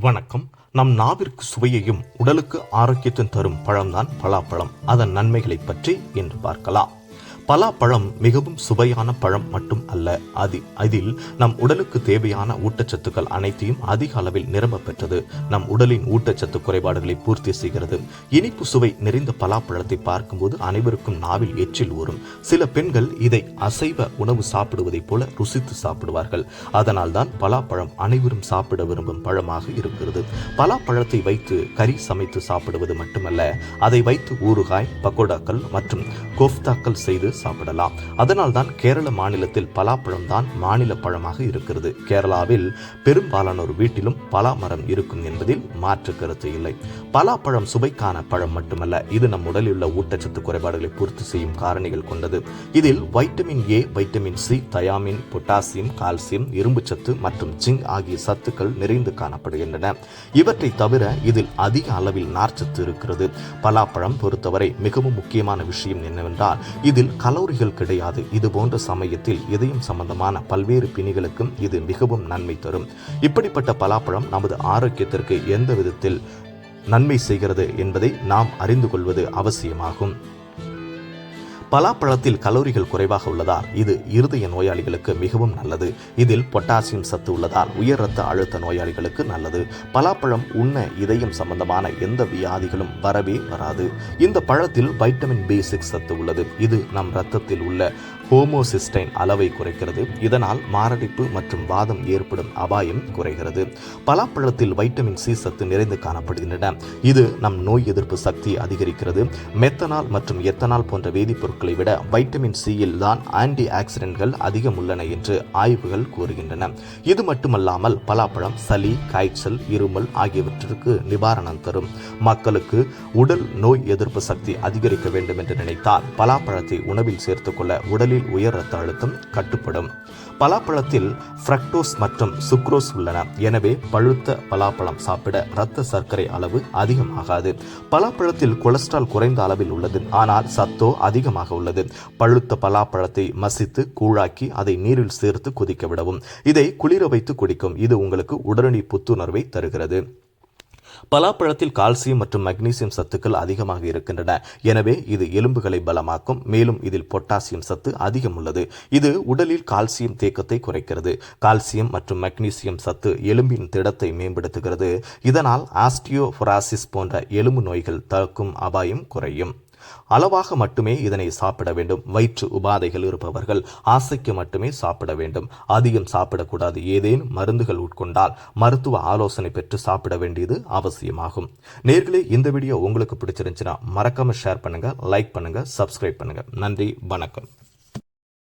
வணக்கம். நம் நாவிற்கு சுவையையும் உடலுக்கு ஆரோக்கியத்தையும் தரும் பழம்தான் பலாப்பழம். அதன் நன்மைகளை பற்றி இன்று பார்க்கலாம். பலாப்பழம் மிகவும் சுவையான பழம் மட்டும் அல்ல. அது அதில் நம் உடலுக்கு தேவையான ஊட்டச்சத்துக்கள் அனைத்தையும் அதிக அளவில் நிரம்ப பெற்றது. நம் உடலின் ஊட்டச்சத்து குறைபாடுகளை பூர்த்தி செய்கிறது. இனிப்பு சுவை நிறைந்த பலாப்பழத்தை பார்க்கும்போது அனைவருக்கும் நாவில் எச்சில் ஊறும். சில பெண்கள் இதை அசைவ உணவு சாப்பிடுவதைப் போல ருசித்து சாப்பிடுவார்கள். அதனால் தான் பலாப்பழம் அனைவரும் சாப்பிட விரும்பும் பழமாக இருக்கிறது. பலாப்பழத்தை வைத்து கறி சமைத்து சாப்பிடுவது மட்டுமல்ல அதை வைத்து ஊறுகாய் பக்கோடாக்கள் மற்றும் கோஃப்தாக்கள் செய்து சாப்பிடலாம். அதனால் தான் கேரள மாநிலத்தில் பலாப்பழம் தான் மாநில பழமாக இருக்கிறது. கேரளாவில் பெரும்பாலானோர் வீட்டிலும் பலா மரம் இருக்கும் என்பதில் மாற்று கருத்து இல்லை. பலாப்பழம் சுவைக்கான பழம் மட்டுமல்ல இது நம் உடலில் உள்ள ஊட்டச்சத்து குறைபாடுகளை பூர்த்தி செய்யும் காரணிகள் கொண்டது. இதில் vitamin A vitamin C thiamine potassium calcium இரும்புச்சத்து மற்றும் ஜிங்க் ஆகிய சத்துக்கள் நிறைந்து காணப்படுகின்றன. இவற்றை தவிர இதில் அதிக அளவில் நார்ச்சத்து இருக்கிறது. பலாப்பழம் பொறுத்தவரை மிகவும் முக்கியமான விஷயம் என்னவென்றால் இதில் கலோரிகள் கிடையாது. இது போன்ற சமயத்தில் இதயம் சம்பந்தமான பல்வேறு பிணிகளுக்கும் இது மிகவும் நன்மை தரும். இப்படிப்பட்ட பலாப்பழம் நமது ஆரோக்கியத்திற்கு எந்த விதத்தில் நன்மை செய்கிறது என்பதை நாம் அறிந்து கொள்வது அவசியமாகும். பலாப்பழத்தில் கலோரிகள் குறைவாக உள்ளதால் இது இருதய நோயாளிகளுக்கு மிகவும் நல்லது. இதில் பொட்டாசியம் சத்து உள்ளதால் உயர் ரத்த அழுத்த நோயாளிகளுக்கு நல்லது. பலாப்பழம் உண்ண இதயம் சம்பந்தமான எந்த வியாதிகளும் வரவே வராது. இந்த பழத்தில் வைட்டமின் பி சிக்ஸ் சத்து உள்ளது. இது நம் ரத்தத்தில் உள்ள ஹோமோசிஸ்டைன் அளவை குறைக்கிறது. இதனால் மாரடைப்பு மற்றும் வாதம் ஏற்படும் அபாயம் குறைகிறது. பலாப்பழத்தில் வைட்டமின் சி சத்து நிறைந்து காணப்படுகின்றன. இது நம் நோய் எதிர்ப்பு சக்தியை அதிகரிக்கிறது. மெத்தனால் மற்றும் எத்தனால் போன்ற வேதிப்பொருட்களை விட வைட்டமின் சியில் தான் ஆன்டி ஆக்சிடென்ட்கள் அதிகம் உள்ளன என்று ஆய்வுகள் கூறுகின்றன. இது மட்டுமல்லாமல் பலாப்பழம் சளி காய்ச்சல் இருமல் ஆகியவற்றிற்கு நிவாரணம் தரும். மக்களுக்கு உடல் நோய் எதிர்ப்பு சக்தி அதிகரிக்க வேண்டும் என்று நினைத்தால் பலாப்பழத்தை உணவில் சேர்த்துக்கொள்ள உடலில் உயர் ரத்த அழுத்தம் கட்டுப்படும். பலாப்பழத்தில் ஃப்ரக்டோஸ் மற்றும் சுக்ரோஸ் உள்ளன. எனவே பழுத்த பலாப்பழம் சாப்பிட இரத்த சர்க்கரை அளவு அதிகமாகாது. பலாப்பழத்தில் கொலஸ்ட்ரால் குறைந்த அளவில் உள்ளது. ஆனால் சத்தோ அதிகமாக உள்ளது. பழுத்த பலாப்பழத்தை மசித்து கூழாக்கி அதை நீரில் சேர்த்து கொதிக்க விடவும். இதை குளிர வைத்து குடிக்கும். இது உங்களுக்கு உடனடி புத்துணர்வை தருகிறது. பலாப்பழத்தில் கால்சியம் மற்றும் மக்னீசியம் சத்துக்கள் அதிகமாக இருக்கின்றன. எனவே இது எலும்புகளை பலமாக்கும். மேலும் இதில் பொட்டாசியம் சத்து அதிகம் உள்ளது. இது உடலில் கால்சியம் தேக்கத்தை குறைக்கிறது. கால்சியம் மற்றும் மக்னீசியம் சத்து எலும்பின் திடத்தை மேம்படுத்துகிறது. இதனால் ஆஸ்டியோபொராசிஸ் போன்ற எலும்பு நோய்கள் தடுக்கும் அபாயம் குறையும். அளவாக மட்டுமே இதனை சாப்பிட வேண்டும். வயிற்று உபாதைகள் இருப்பவர்கள் ஆசைக்கு மட்டுமே சாப்பிட வேண்டும். அதிகம் சாப்பிடக்கூடாது. ஏதேனும் மருந்துகள் உட்கொண்டால் மருத்துவ ஆலோசனை பெற்று சாப்பிட வேண்டியது அவசியமாகும். நேர்களே இந்த வீடியோ உங்களுக்கு பிடிச்சிருந்துச்சுன்னா மறக்காம ஷேர் பண்ணுங்க லைக் பண்ணுங்க சப்ஸ்கிரைப் பண்ணுங்க. நன்றி வணக்கம்.